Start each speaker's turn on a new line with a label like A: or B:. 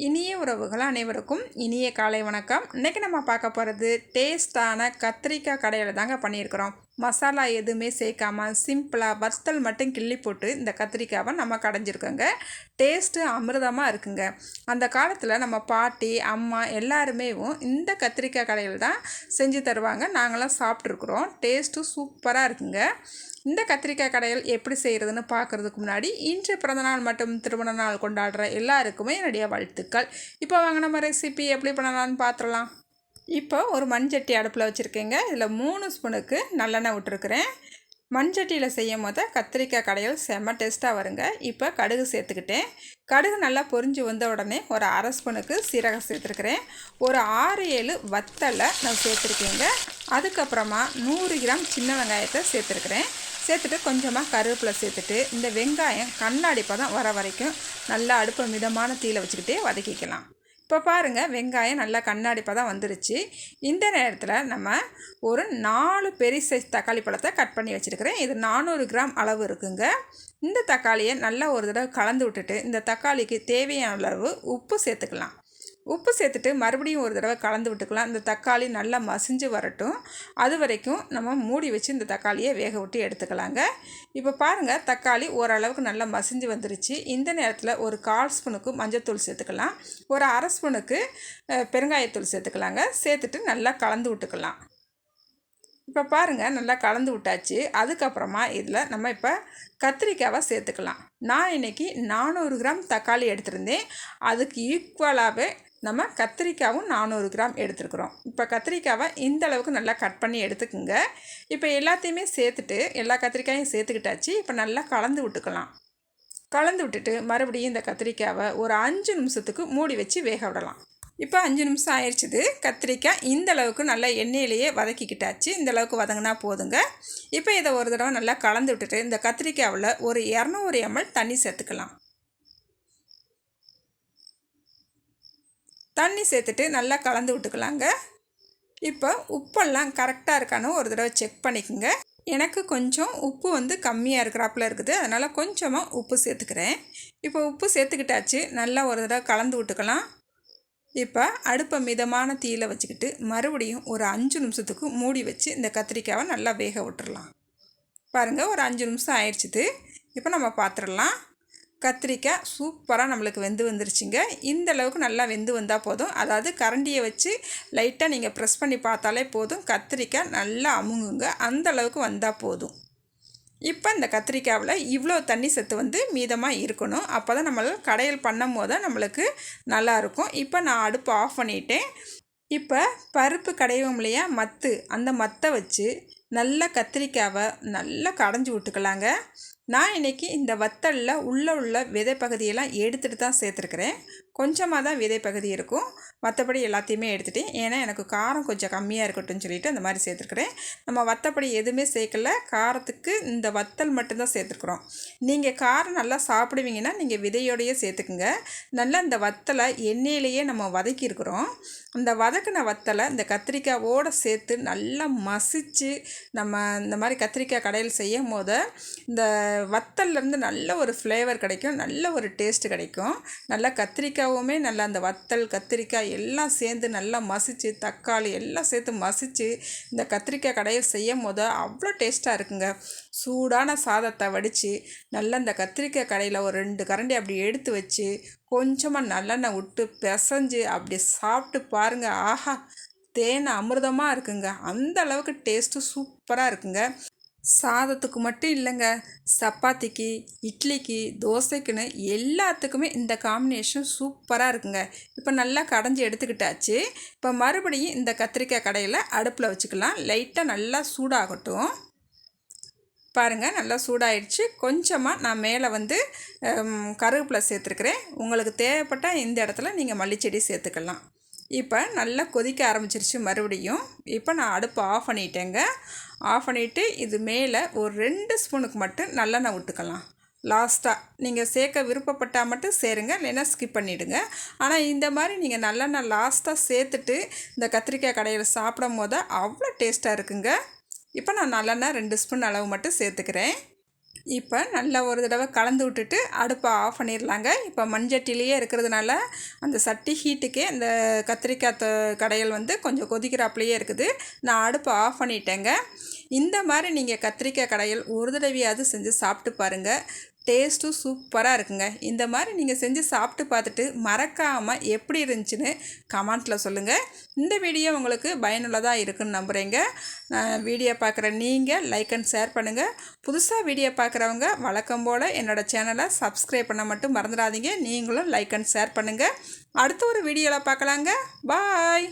A: இனிய உறவுகள் அனைவருக்கும் இனிய காலை வணக்கம். இன்றைக்கி நம்ம பார்க்க போகிறது டேஸ்டான கத்திரிக்காய் கடையில் தாங்க பண்ணியிருக்கிறோம். மசாலா எதுவுமே சேர்க்காமல் சிம்பிளாக வத்தல் மட்டும் கிள்ளி போட்டு இந்த கத்திரிக்காவை நம்ம கடைஞ்சிருக்கோங்க. டேஸ்ட்டு அமிர்தமாக இருக்குங்க. அந்த காலத்தில் நம்ம பாட்டி அம்மா எல்லாருமே இந்த கத்திரிக்காய் கடையில் தான் செஞ்சு தருவாங்க. நாங்களாம் சாப்பிட்ருக்குறோம் டேஸ்ட்டும் சூப்பராக இருக்குங்க. இந்த கத்திரிக்காய் கடையில் எப்படி செய்கிறதுன்னு பார்க்குறதுக்கு முன்னாடி இன்று பிறந்தநாள் மற்றும் திருமண நாள் கொண்டாடுற எல்லாருக்குமே என்னுடைய வாழ்த்துக்கள். இப்போ வாங்க நம்ம ரெசிபி எப்படி பண்ணலான்னு பார்த்துடலாம் இப்போ ஒரு மண்சட்டி அடுப்பில் வச்சுருக்கேங்க. இதில் மூணு ஸ்பூனுக்கு நல்லெண்ணெய் விட்டுருக்குறேன். மண்சட்டியில் செய்யும் போது கத்திரிக்காய் கடையில் செம்ம டேஸ்ட்டாக வருங்க. இப்போ கடுகு சேர்த்துக்கிட்டேன். கடுகு நல்லா பொரிஞ்சு வந்த உடனே ஒரு அரை ஸ்பூனுக்கு சீரகம் சேர்த்துருக்குறேன். ஒரு ஆறு ஏழு வத்தலை நான் சேர்த்துருக்கேங்க. அதுக்கப்புறமா நூறு கிராம் சின்ன வெங்காயத்தை சேர்த்துருக்குறேன். சேர்த்துட்டு கொஞ்சமாக கருவேப்பிலை சேர்த்துட்டு இந்த வெங்காயம் கண்ணாடி பதம் வர வரைக்கும் நல்லா அடுப்பை மிதமான தீயில் வச்சுக்கிட்டே வதக்கிக்கலாம். இப்போ பாருங்கள் வெங்காயம் நல்லா கண்ணாடிப்பாக தான் வந்துருச்சு. இந்த நேரத்தில் நம்ம ஒரு நாலு பெரிய சைஸ் தக்காளி பழத்தை கட் பண்ணி வச்சுருக்கிறேன். இது நானூறு கிராம் அளவு இருக்குங்க. இந்த தக்காளியை நல்லா ஒரு தடவை கலந்து விட்டுட்டு இந்த தக்காளிக்கு தேவையான அளவு உப்பு சேர்த்துக்கலாம். உப்பு சேர்த்துட்டு மறுபடியும் ஒரு தடவை கலந்து விட்டுக்கலாம். இந்த தக்காளி நல்லா மசிஞ்சு வரட்டும். அது வரைக்கும் நம்ம மூடி வச்சு இந்த தக்காளியை வேக விட்டு எடுத்துக்கலாங்க. இப்போ பாருங்கள் தக்காளி ஓரளவுக்கு நல்லா மசிஞ்சு வந்துருச்சு. இந்த நேரத்தில் ஒரு கால் ஸ்பூனுக்கு மஞ்சத்தூள் சேர்த்துக்கலாம். ஒரு அரை ஸ்பூனுக்கு பெருங்காயத்தூள் சேர்த்துக்கலாங்க. சேர்த்துட்டு நல்லா கலந்து விட்டுக்கலாம். இப்போ பாருங்கள் நல்லா கலந்து விட்டாச்சு. அதுக்கப்புறமா இதில் நம்ம இப்போ கத்திரிக்காவை சேர்த்துக்கலாம். நான் இன்றைக்கி நானூறு கிராம் தக்காளி எடுத்திருந்தேன். அதுக்கு ஈக்குவலாகவே நம்ம கத்திரிக்காவும் நானூறு கிராம் எடுத்துருக்குறோம். இப்போ கத்திரிக்காவை இந்த அளவுக்கு நல்லா கட் பண்ணி எடுத்துக்கோங்க. இப்போ எல்லாத்தையுமே சேர்த்துட்டு எல்லா கத்திரிக்காயும் சேர்த்துக்கிட்டாச்சு. இப்போ நல்லா கலந்து விட்டுக்கலாம். கலந்து விட்டுட்டு மறுபடியும் இந்த கத்திரிக்காவை ஒரு அஞ்சு நிமிஷத்துக்கு மூடி வச்சு வேக விடலாம். இப்போ அஞ்சு நிமிஷம் ஆயிடுச்சுது. கத்திரிக்காய் இந்த அளவுக்கு நல்லா எண்ணெயிலேயே வதக்கிக்கிட்டாச்சு. இந்த அளவுக்கு வதங்கினா போதுங்க. இப்போ இதை ஒரு தடவை நல்லா கலந்து விட்டுட்டு இந்த கத்திரிக்காவில் ஒரு இரநூறு எம்எல் தண்ணி சேர்த்துக்கலாம். தண்ணி சேர்த்துட்டு நல்லா கலந்து விட்டுக்கலாங்க. இப்போ உப்பெல்லாம் கரெக்டாக இருக்கான்னு ஒரு தடவை செக் பண்ணிக்கோங்க. எனக்கு கொஞ்சம் உப்பு வந்து கம்மியாக இருக்கிறாப்புல இருக்குது. அதனால் கொஞ்சமாக உப்பு சேர்த்துக்கிறேன். இப்போ உப்பு சேர்த்துக்கிட்டாச்சு. நல்லா ஒரு தடவை கலந்து விட்டுக்கலாம். இப்போ அடுப்பை மிதமான தீயில் வச்சுக்கிட்டு மறுபடியும் ஒரு அஞ்சு நிமிஷத்துக்கு மூடி வச்சு இந்த கத்திரிக்காவை நல்லா வேக விட்டுறலாம். பாருங்கள் ஒரு அஞ்சு நிமிஷம் ஆயிடுச்சுது. இப்போ நம்ம பார்த்துடலாம் கத்திரிக்காய் சூப்பராக நம்மளுக்கு வெந்து வந்துருச்சுங்க. இந்த அளவுக்கு நல்லா வெந்து வந்தால் போதும். அதாவது கரண்டியை வச்சு லைட்டாக நீங்கள் ப்ரெஸ் பண்ணி பார்த்தாலே போதும். கத்திரிக்காய் நல்லா அமுங்குங்க. அந்த அளவுக்கு வந்தால் போதும். இப்போ இந்த கத்திரிக்காவில் இவ்வளோ தண்ணி சத்து வந்து மீதமாக இருக்கணும். அப்போ தான் நம்மளால் கடையில் பண்ணும் போது நம்மளுக்கு நல்லாயிருக்கும் இப்போ நான் அடுப்பு ஆஃப் பண்ணிட்டேன். இப்போ பருப்பு கடையும் இல்லையா? மத்து. அந்த மத்தை வச்சு நல்லா கத்திரிக்காவை நல்லா கடைஞ்சி விட்டுக்கலாங்க. நான் இன்றைக்கி இந்த வத்தலில் உள்ளே உள்ள விதை பகுதியெல்லாம் எடுத்துகிட்டு தான் சேர்த்துருக்குறேன். கொஞ்சமாக தான் விதை பகுதி இருக்கும். மற்றபடி எல்லாத்தையுமே எடுத்துகிட்டேன் ஏன்னா எனக்கு காரம் கொஞ்சம் கம்மியாக இருக்கட்டும்னு சொல்லிட்டு அந்த மாதிரி சேர்த்துருக்குறேன். நம்ம வத்தப்படி எதுவுமே சேர்க்கல. காரத்துக்கு இந்த வத்தல் மட்டும்தான் சேர்த்துருக்குறோம். நீங்கள் காரம் நல்லா சாப்பிடுவீங்கன்னா நீங்கள் விதையோடையே சேர்த்துக்குங்க. நல்லா இந்த வத்தலை எண்ணெயிலேயே நம்ம வதக்கியிருக்கிறோம் அந்த வதக்கின வத்தலை இந்த கத்திரிக்காவோடு சேர்த்து நல்லா மசித்து நம்ம இந்த மாதிரி கத்திரிக்காய் கடையில் செய்யும் போது இந்த வத்தல்லேருந்து நல்ல ஒரு ஃப்ளேவர் கிடைக்கும் நல்ல ஒரு டேஸ்ட்டு கிடைக்கும். நல்லா கத்திரிக்காவுமே நல்லா அந்த வத்தல் கத்திரிக்காய் எல்லாம் சேர்ந்து நல்லா மசித்து தக்காளி எல்லாம் சேர்த்து மசித்து இந்த கத்திரிக்காய் கடையில் செய்யும் போது அவ்வளோ டேஸ்ட்டாக இருக்குங்க. சூடான சாதத்தை வடித்து நல்லா இந்த கத்திரிக்காய் கடையில் ஒரு ரெண்டு கரண்டி அப்படி எடுத்து வச்சு கொஞ்சமாக நல்லெண்ணெய் விட்டு பிசைஞ்சு அப்படி சாப்பிட்டு பாருங்கள் ஆஹா! தேன் அமிர்தமாக இருக்குங்க. அந்த அளவுக்கு டேஸ்ட்டு சூப்பராக இருக்குங்க. சாதத்துக்கு மட்டும் இல்லைங்க. சப்பாத்திக்கு இட்லிக்கு தோசைக்குன்னு எல்லாத்துக்குமே இந்த காம்பினேஷன் சூப்பராக இருக்குங்க. இப்போ நல்லா கடைஞ்சி எடுத்துக்கிட்டாச்சு. இப்போ மறுபடியும் இந்த கத்திரிக்காய் கடையில் அடுப்பில் வச்சுக்கலாம். லைட்டாக நல்லா சூடாகட்டும். பாருங்கள் நல்லா சூடாயிடுச்சு. கொஞ்சமாக நான் மேலே வந்து கருவேப்பிலை சேர்த்துருக்குறேன். உங்களுக்கு தேவைப்பட்டால் இந்த இடத்துல நீங்கள் மல்லிச்செடி சேர்த்துக்கலாம். இப்போ நல்லா கொதிக்க ஆரம்பிச்சிருச்சு மறுபடியும். இப்போ நான் அடுப்பு ஆஃப் பண்ணிட்டேங்க. ஆஃப் பண்ணிவிட்டு இது மேலே ஒரு ரெண்டு ஸ்பூனுக்கு மட்டும் நல்லெண்ணெய் விட்டுக்கலாம் லாஸ்ட்டாக நீங்கள் சேர்க்க விருப்பப்பட்டால் மட்டும் சேருங்க இல்லைன்னா ஸ்கிப் பண்ணிவிடுங்க ஆனால் இந்த மாதிரி நீங்கள் நல்லெண்ணெய் லாஸ்ட்டாக சேர்த்துட்டு இந்த கத்திரிக்காய் கடையில் சாப்பிடும் போது அவ்வளோ டேஸ்ட்டாக இருக்குங்க. இப்போ நான் நல்லெண்ணெய் ரெண்டு ஸ்பூன் அளவு மட்டும் சேர்த்துக்கிறேன். இப்போ நல்லா ஒரு தடவை கலந்து விட்டுட்டு அடுப்பை ஆஃப் பண்ணிடலாங்க. இப்போ மண்சட்டிலேயே இருக்கிறதுனால அந்த சட்டி ஹீட்டுக்கே அந்த கத்திரிக்காய் தொ- கடையல் வந்து கொஞ்சம் கொதிக்கிறாப்புலேயே இருக்குது. நான் அடுப்பை ஆஃப் பண்ணிட்டேங்க. இந்த மாதிரி நீங்கள் கத்திரிக்காய் கடையில் ஒரு தடவையாவது செஞ்சு சாப்பிட்டு பாருங்கள் டேஸ்ட்டும் சூப்பராக இருக்குங்க. இந்த மாதிரி நீங்கள் செஞ்சு சாப்பிட்டு பார்த்துட்டு மறக்காமல் எப்படி இருந்துச்சுன்னு கமெண்ட்டில் சொல்லுங்கள் இந்த வீடியோ உங்களுக்கு பயனுள்ளதாக இருக்குன்னு நம்புகிறேங்க வீடியோ பார்க்குற நீங்கள் லைக் அண்ட் ஷேர் பண்ணுங்கள் புதுசாக வீடியோ பார்க்குறவங்க வழக்கம் போல் என்னோடய சேனலை சப்ஸ்கிரைப் பண்ண மட்டும் மறந்துடாதீங்க. நீங்களும் லைக் அண்ட் ஷேர் பண்ணுங்கள் அடுத்த ஒரு வீடியோவில் பார்க்கலாங்க. பாய்